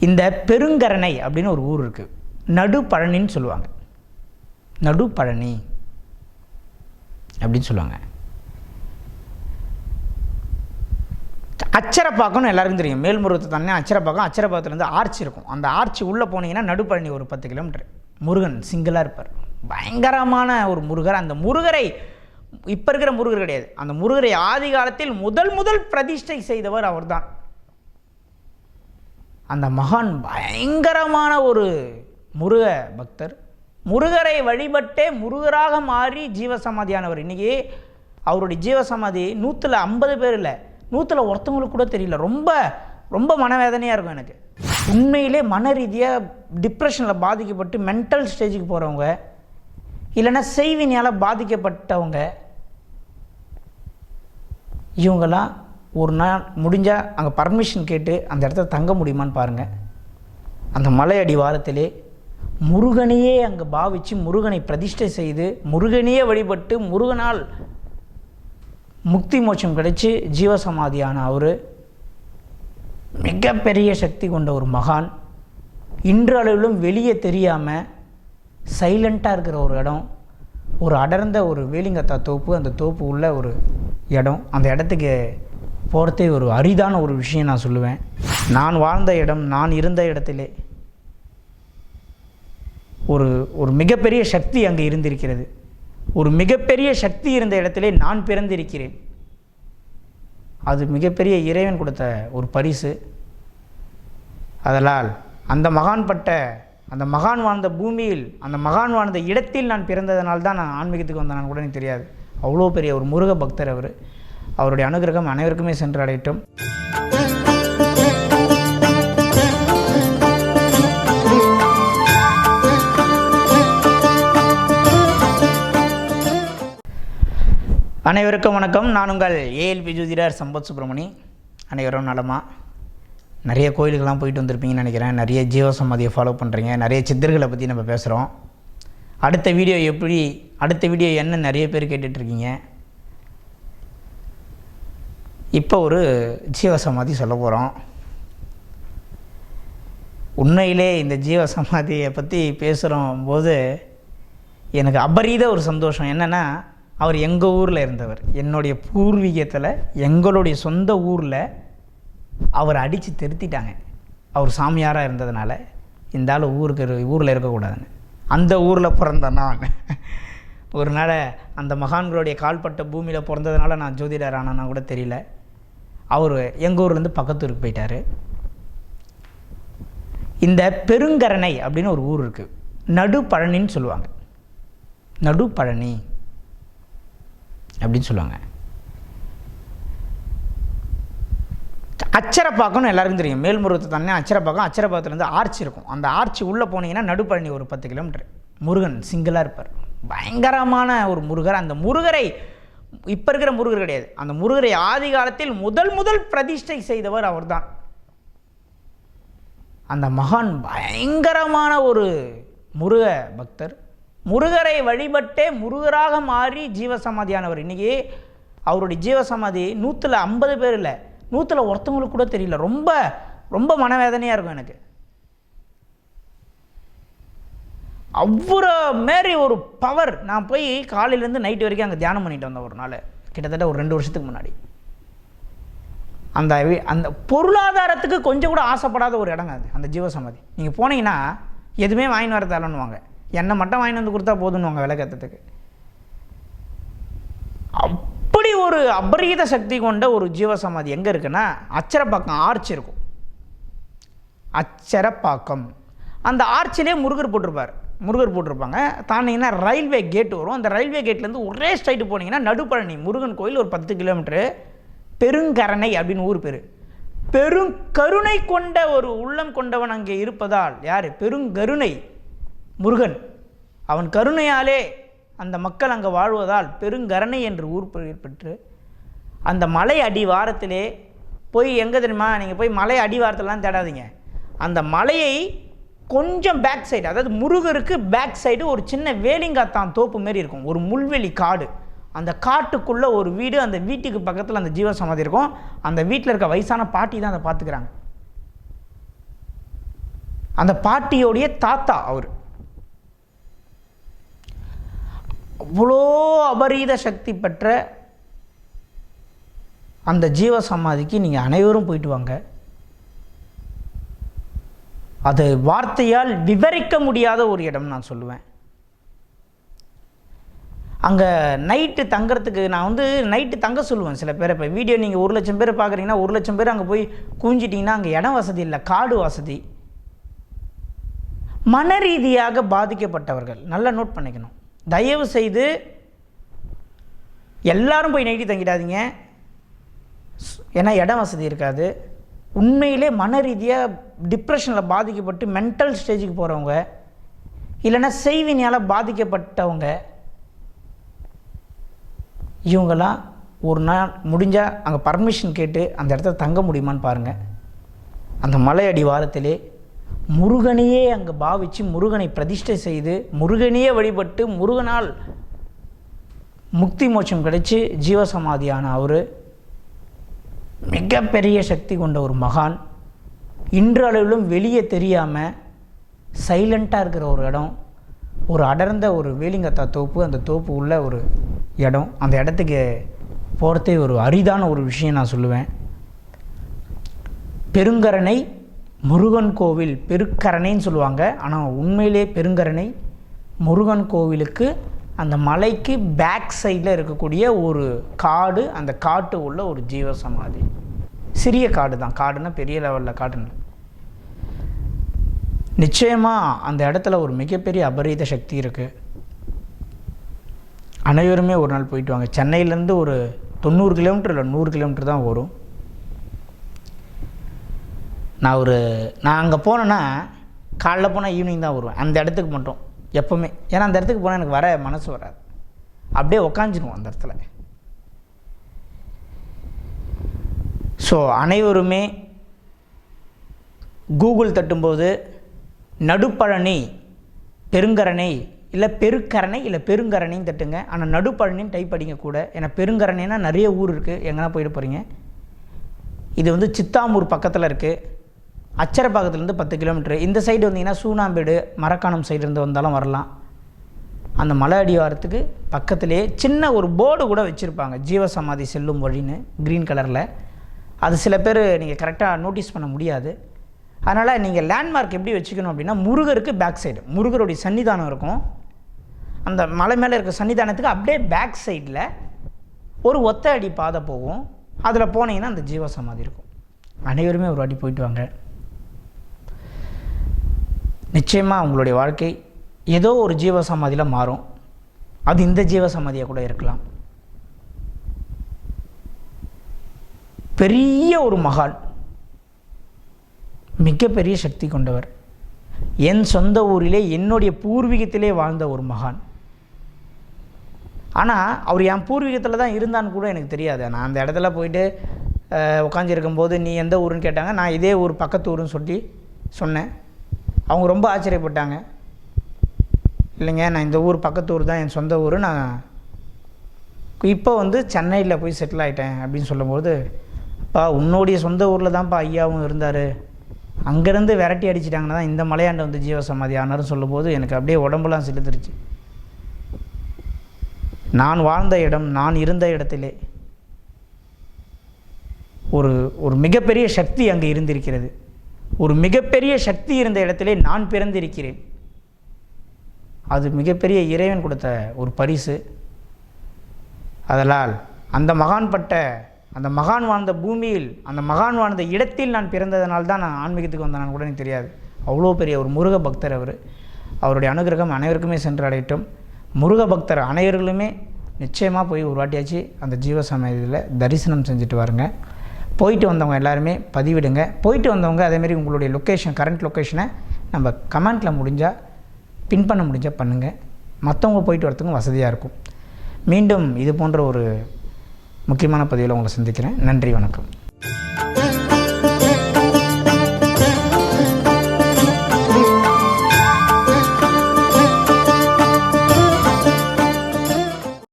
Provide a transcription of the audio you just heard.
இந்த பெருங்கரணை அப்படின்னு ஒரு ஊர் இருக்குது நடுப்பழனின்னு சொல்லுவாங்க. நடுப்பழனி அப்படின்னு சொல்லுவாங்க. அச்சரப்பாக்கம்னு எல்லாருக்கும் தெரியும். மேல்முருகத்தை தானே அச்சரப்பாக்கம் அச்சரப்பாக்கத்துலேருந்து ஆர்ச்சி இருக்கும். அந்த ஆர்ச்சி உள்ளே போனீங்கன்னா நடுப்பழனி ஒரு பத்து கிலோமீட்டர். முருகன் சிங்கிளாக இருப்பார். பயங்கரமான ஒரு முருகர். அந்த முருகரை இப்போ இருக்கிற முருகர் கிடையாது. அந்த முருகரை ஆதி காலத்தில் முதல் முதல் பிரதிஷ்டை செய்தவர் அவர்தான். அந்த மகான் பயங்கரமான ஒரு முருக பக்தர். முருகரை வழிபட்டே முருகராக மாறி ஜீவசமாதியானவர். இன்றைக்கி அவருடைய ஜீவசமாதி நூற்றில் ஐம்பது பேர் இல்லை. நூற்றில் ஒருத்தவங்களுக்கு கூட தெரியல. ரொம்ப ரொம்ப மனவேதனையாக இருக்கும் எனக்கு. உண்மையிலே மன ரீதியாக டிப்ரெஷனில் பாதிக்கப்பட்டு மென்டல் ஸ்டேஜுக்கு போகிறவங்க இல்லைன்னா செய்வினையால் பாதிக்கப்பட்டவங்க இவங்கெல்லாம் ஒரு நாள் முடிஞ்சால் அங்கே பர்மிஷன் கேட்டு அந்த இடத்துல தங்க முடியுமான்னு பாருங்கள் அந்த மலை அடிவாரத்திலே முருகனையே அங்கே பாவித்து முருகனை பிரதிஷ்டை செய்து முருகனையே வழிபட்டு முருகனால் முக்தி மோட்சம் கிடைச்சி ஜீவசமாதியான அவர். மிகப்பெரிய சக்தி கொண்ட ஒரு மகான். இன்றளவிலும் வெளியே தெரியாமல் சைலண்ட்டாக இருக்கிற ஒரு இடம். ஒரு அடர்ந்த ஒரு வேலிங்கத்தா தோப்பு. அந்த தோப்பு உள்ள ஒரு இடம். அந்த இடத்துக்கு போகிறதே ஒரு அரிதான ஒரு விஷயம் நான் சொல்லுவேன். நான் வாழ்ந்த இடம் நான் இருந்த இடத்திலே ஒரு ஒரு மிகப்பெரிய சக்தி அங்கே இருந்திருக்கிறது. ஒரு மிகப்பெரிய சக்தி இருந்த இடத்திலே நான் பிறந்திருக்கிறேன். அது மிகப்பெரிய இறைவன் கொடுத்த ஒரு பரிசு. அதனால் அந்த மகான் பட்ட அந்த மகான் வாழ்ந்த பூமியில் அந்த மகான் வாழ்ந்த இடத்தில் நான் பிறந்ததனால் தான் நான் ஆன்மீகத்துக்கு வந்தேன். கூட உடனே தெரியாது. அவ்வளோ பெரிய ஒரு முருக பக்தர் அவர். அவருடைய அனுகிரகம் அனைவருக்குமே சென்று அடையட்டும் அனைவருக்கும் வணக்கம். நான் உங்கள் ஏஎல்பி ஜோதிடர் சம்பத் சுப்பிரமணி. அனைவரும் நலமா? நிறைய கோயிலுக்கெல்லாம் போயிட்டு வந்திருப்பீங்கன்னு நினைக்கிறேன். நிறைய ஜீவசமாதியை ஃபாலோ பண்ணுறீங்க நிறைய சித்தர்களை பற்றி நம்ம பேசுகிறோம் அடுத்த வீடியோ எப்படி அடுத்த வீடியோ என்ன நிறைய பேர் கேட்டுட்ருக்கீங்க இப்போ ஒரு ஜீவசமாதி சொல்ல போகிறோம் உண்மையிலே இந்த ஜீவசமாதியை பற்றி பேசுகிறோம் போது எனக்கு அபரீத ஒரு சந்தோஷம். என்னென்னா அவர் எங்கள் ஊரில் இருந்தவர். என்னுடைய பூர்வீகத்தில் எங்களுடைய சொந்த ஊரில் அவர் அடித்து திருத்திட்டாங்க. அவர் சாமியாராக இருந்ததுனால இந்த ஆள் ஊருக்கு ஊரில் இருக்கக்கூடாதுன்னு அந்த ஊரில் பிறந்தேன் நான். ஒரு நாள் அந்த மகான்களுடைய கால்பட்ட பூமியில் பிறந்ததுனால நான் ஜோதிடர் ஆனானா கூட தெரியல. அவர் எங்கள் ஊர்லேருந்து பக்கத்து ஊருக்கு போயிட்டார். இந்த பெருங்கரணை அப்படின்னு ஒரு ஊர் இருக்குது நடுப்பழனின்னு சொல்லுவாங்க. நடுப்பழனி அப்படின்னு சொல்லுவாங்க. அச்சரப்பாக்கம்னு எல்லாருக்கும் தெரியும். மேல்முருகத்தை தானே அச்சரப்பாக்கம் அச்சரப்பாக்கத்துலேருந்து ஆர்ச்சி இருக்கும். அந்த ஆர்ச்சி உள்ளே போனீங்கன்னா நடுப்பழனி ஒரு பத்து கிலோமீட்டர். முருகன் சிங்கிளாக இருப்பார். பயங்கரமான ஒரு முருகர். அந்த முருகரை இப்போ இருக்கிற முருகர் கிடையாது. அந்த முருகரை ஆதி காலத்தில் முதல் முதல் பிரதிஷ்டை செய்தவர் அவர்தான். அந்த மகான் பயங்கரமான ஒரு முருக பக்தர். முருகரை வழிபட்டே முருகராக மாறி ஜீவசமாதியானவர். இன்றைக்கி அவருடைய ஜீவசமாதி நூற்றில் ஐம்பது பேர் இல்லை. நூற்றில் ஒருத்தவங்களுக்கு கூட தெரியல. ரொம்ப ரொம்ப மனவேதனையாக இருக்கும் எனக்கு. அவ்வளோ மாரி ஒரு பவர் நான் போய் காலையிலேருந்து நைட்டு வரைக்கும் அங்கே தியானம் பண்ணிட்டு வந்தேன் ஒரு நாள். கிட்டத்தட்ட ஒரு ரெண்டு வருஷத்துக்கு முன்னாடி. அந்த அந்த பொருளாதாரத்துக்கு கொஞ்சம் கூட ஆசைப்படாத ஒரு இடங்க அது அந்த ஜீவசமாதி. நீங்கள் போனீங்கன்னா எதுவுமே வாங்கின்னு வர தரணுவாங்க எண்ணெய் மட்டும் வாங்கி வந்து கொடுத்தா போதும்னுவாங்க விளக்கத்துக்கு அப்படி ஒரு அபரீத சக்தி கொண்ட ஒரு ஜீவசமாதி எங்கே இருக்குன்னா அச்சரப்பாக்கம் ஆர்ச் இருக்கும். அச்சரப்பாக்கம். அந்த ஆர்ச்சிலே முருகர் போட்டிருப்பார். முருகர் போட்டிருப்பாங்க. தாண்டிங்கன்னா ரயில்வே கேட் வரும். அந்த ரயில்வே கேட்லேருந்து ஒரே ஸ்ட்ரைட்டு போனீங்கன்னா நடுப்பழனி முருகன் கோயில் ஒரு பத்து கிலோமீட்டரு பெருங்கரணை அப்படின்னு ஊர் பேர். பெருங்கருணை கொண்ட ஒரு உள்ளம் கொண்டவன் அங்கே இருப்பதால் யார்? பெருங்கருணை முருகன். அவன் கருணையாலே அந்த மக்கள் அங்கே வாழ்வதால் பெருங்கரணை என்று ஊர் பெயர் பெற்று அந்த மலை அடிவாரத்திலே போய் எங்கே தெரியுமா? நீங்கள் போய் மலை அடிவாரத்தெல்லாம் தேடாதீங்க. அந்த மலையை கொஞ்சம் பேக் சைடு அதாவது முருகருக்கு பேக் சைடு ஒரு சின்ன வேலிங்காத்தான் தோப்பு மாரி இருக்கும். ஒரு முள்வெளி காடு. அந்த காட்டுக்குள்ளே ஒரு வீடு அந்த வீட்டுக்கு பக்கத்தில் அந்த ஜீவசமாதி இருக்கும். அந்த வீட்டில் இருக்க வயசான பாட்டி தான் அதை பார்த்துக்கிறாங்க அந்த பாட்டியோடைய தாத்தா அவர். அவ்வளோ அபரீத சக்தி பெற்ற அந்த ஜீவ சமாதிக்கு நீங்கள் அனைவரும் போயிட்டு வாங்க. அது வார்த்தையால் விவரிக்க முடியாத ஒரு இடம் நான் சொல்லுவேன். அங்கே நைட்டு தங்குறதுக்கு நான் வந்து நைட்டு தங்க சொல்லுவேன். சில பேர் இப்போ வீடியோ நீங்கள் ஒரு லட்சம் பேர் பார்க்குறீங்கன்னா ஒரு லட்சம் பேர் அங்கே போய் கூஞ்சிட்டிங்கன்னா அங்கே இடம் வசதி இல்லை காடு வசதி. மன ரீதியாக பாதிக்கப்பட்டவர்கள் நல்லா நோட் பண்ணிக்கணும். தயவு செய்து எல்லாரும் போய் நைட்டு தங்கிடாதீங்க. ஏன்னா இடம் வசதி இருக்காது. உண்மையிலே மன ரீதியாக டிப்ரெஷனில் பாதிக்கப்பட்டு மென்டல் ஸ்டேஜுக்கு போகிறவங்க இல்லைன்னா செய்வினியால் பாதிக்கப்பட்டவங்க இவங்கெல்லாம் ஒரு நாள் முடிஞ்சால் அங்கே பர்மிஷன் கேட்டு அந்த இடத்துல தங்க முடியுமான்னு பாருங்கள் அந்த மலை அடிவாரத்திலே முருகனையே அங்கே பாவித்து முருகனை பிரதிஷ்டை செய்து முருகனையே வழிபட்டு முருகனால் முக்தி மோட்சம் கிடைச்சி ஜீவசமாதியான அவர். மிகப்பெரிய சக்தி கொண்ட ஒரு மகான். இன்றளவிலும் வெளியே தெரியாமல் சைலண்ட்டாக இருக்கிற ஒரு இடம் ஒரு அடர்ந்த ஒரு வேலிங்கத்தா தோப்பு அந்த தோப்பு உள்ள ஒரு இடம். அந்த இடத்துக்கு போகிறதே ஒரு அரிதான ஒரு விஷயம் நான் சொல்லுவேன். பெருங்கரணை முருகன் கோவில் பெருக்கரணைன்னு சொல்லுவாங்க. ஆனால் உண்மையிலே பெருங்கரணை முருகன் கோவிலுக்கு அந்த மலைக்கு பேக் சைடில் இருக்கக்கூடிய ஒரு காடு அந்த காட்டு உள்ள ஒரு ஜீவ சமாதி சிறிய காடு தான் காடுன்னா பெரிய லெவலில் காடுன்னு. நிச்சயமாக அந்த இடத்துல ஒரு மிகப்பெரிய அபரீத சக்தி இருக்குது அனைவருமே ஒரு நாள் போயிட்டு வாங்க. சென்னையிலேருந்து ஒரு தொண்ணூறு கிலோமீட்டர் இல்லை நூறு கிலோமீட்டர் தான் வரும். நான் ஒரு நான் அங்கே போனேன்னா காலைல போனால் ஈவினிங் தான் வருவேன். அந்த இடத்துக்கு மட்டும். எப்போவுமே. ஏன்னா அந்த இடத்துக்கு போனால் எனக்கு வர மனசு வராது. அப்படியே உக்காஞ்சிருவோம் அந்த இடத்துல. ஸோ அனைவருமே கூகுள் தட்டும்போது நடுப்பழனி பெருங்கரணை இல்லை பெருக்கரணை இல்லை பெருங்கரணைன்னு தட்டுங்க. ஆனால் நடுப்பழனின்னு டைப் அடிங்க கூட. ஏன்னா பெருங்கரணைனா நிறைய ஊர் இருக்குது எங்கன்னா போயிட்டு போகிறீங்க இது வந்து சித்தாமூர் பக்கத்தில் இருக்குது அச்சரப்பாக்கத்துலேருந்து பத்து கிலோமீட்டர். இந்த சைடு வந்தீங்கன்னா சூனாம்பேடு மரக்காணம் சைடுலேருந்து வந்தாலும் வரலாம். அந்த மலை அடிவாரத்துக்கு பக்கத்துலேயே சின்ன ஒரு போர்டு கூட வச்சுருப்பாங்க. ஜீவசமாதி செல்லும் வழின்னு க்ரீன் கலரில். அது சில பேர் நீங்கள் கரெக்டாக நோட்டீஸ் பண்ண முடியாது. அதனால் நீங்கள் லேண்ட்மார்க் எப்படி வச்சுக்கணும் அப்படின்னா முருகருக்கு பேக் சைடு. முருகருடைய சன்னிதானம் இருக்கும். அந்த மலை மேலே இருக்க சன்னிதானத்துக்கு அப்படியே பேக் சைடில் ஒரு ஒத்த அடி பாதை போகும். அதில் போனீங்கன்னா அந்த ஜீவசமாதி இருக்கும். அனைவருமே ஒரு வாட்டி போயிட்டு வாங்க. நிச்சயமாக உங்களுடைய வாழ்க்கை ஏதோ ஒரு ஜீவசமாதியில் மாறும். அது இந்த ஜீவசமாதியாக கூட இருக்கலாம். பெரிய ஒரு மகான் மிகப்பெரிய சக்தி கொண்டவர் என் சொந்த ஊரிலே என்னுடைய பூர்வீகத்திலே வாழ்ந்த ஒரு மகான். ஆனால் அவர் என் பூர்வீகத்தில் தான் இருந்தான்னு கூட எனக்கு தெரியாது. நான் அந்த இடத்துல போயிட்டு உட்காந்துருக்கும்போது நீ எந்த ஊருன்னு கேட்டாங்க. நான் இதே ஊர் பக்கத்து ஊருன்னு சொல்லி சொன்னேன். அவங்க ரொம்ப ஆச்சரியப்பட்டாங்க. இல்லைங்க நான் இந்த ஊர் பக்கத்து ஊர் தான் என் சொந்த ஊர். நான் இப்போ வந்து சென்னையில் போய் செட்டில் ஆகிட்டேன் அப்படின்னு சொல்லும்போது அப்பா உன்னுடைய சொந்த ஊரில் தான்ப்பா ஐயாவும் இருந்தார். அங்கேருந்து விரட்டி அடிச்சிட்டாங்கன்னா தான் இந்த மலையாண்ட வந்து ஜீவசமாதி ஆனார்னு சொல்லும்போது எனக்கு அப்படியே உடம்புலாம் செலுத்துருச்சு. நான் வாழ்ந்த இடம் நான் இருந்த இடத்திலே ஒரு ஒரு மிகப்பெரிய சக்தி அங்கே இருந்திருக்கிறது. ஒரு மிகப்பெரிய சக்தி இருந்த இடத்திலே நான் பிறந்திருக்கிறேன். அது மிகப்பெரிய இறைவன் கொடுத்த ஒரு பரிசு. அதனால் அந்த மகான் பட்ட அந்த மகான் வாழ்ந்த பூமியில் அந்த மகான் வாழ்ந்த இடத்தில் நான் பிறந்ததனால் தான் நான் ஆன்மீகத்துக்கு வந்தேன் கூட எனக்கு தெரியாது. அவ்வளோ பெரிய ஒரு முருக பக்தர் அவர். அவருடைய அனுகிரகம் அனைவருக்குமே சென்று அடையட்டும் முருக பக்தர் அனைவர்களுமே நிச்சயமாக போய் ஒரு வாட்டியாச்சு அந்த ஜீவசமயத்தில் தரிசனம் செஞ்சுட்டு வாருங்க. போயிட்டு வந்தவங்க எல்லாருமே பதிவிடுங்க. போயிட்டு வந்தவங்க அதேமாரி உங்களுடைய லொக்கேஷன் கரண்ட் லொக்கேஷனை நம்ம கமெண்ட்டில் முடிஞ்சால் பின் பண்ண முடிஞ்சால் பண்ணுங்கள் மற்றவங்க போயிட்டு வரத்துக்கும் வசதியாக இருக்கும். மீண்டும் இது போன்ற ஒரு முக்கியமான பதிவில் உங்களை சந்திக்கிறேன். நன்றி வணக்கம்.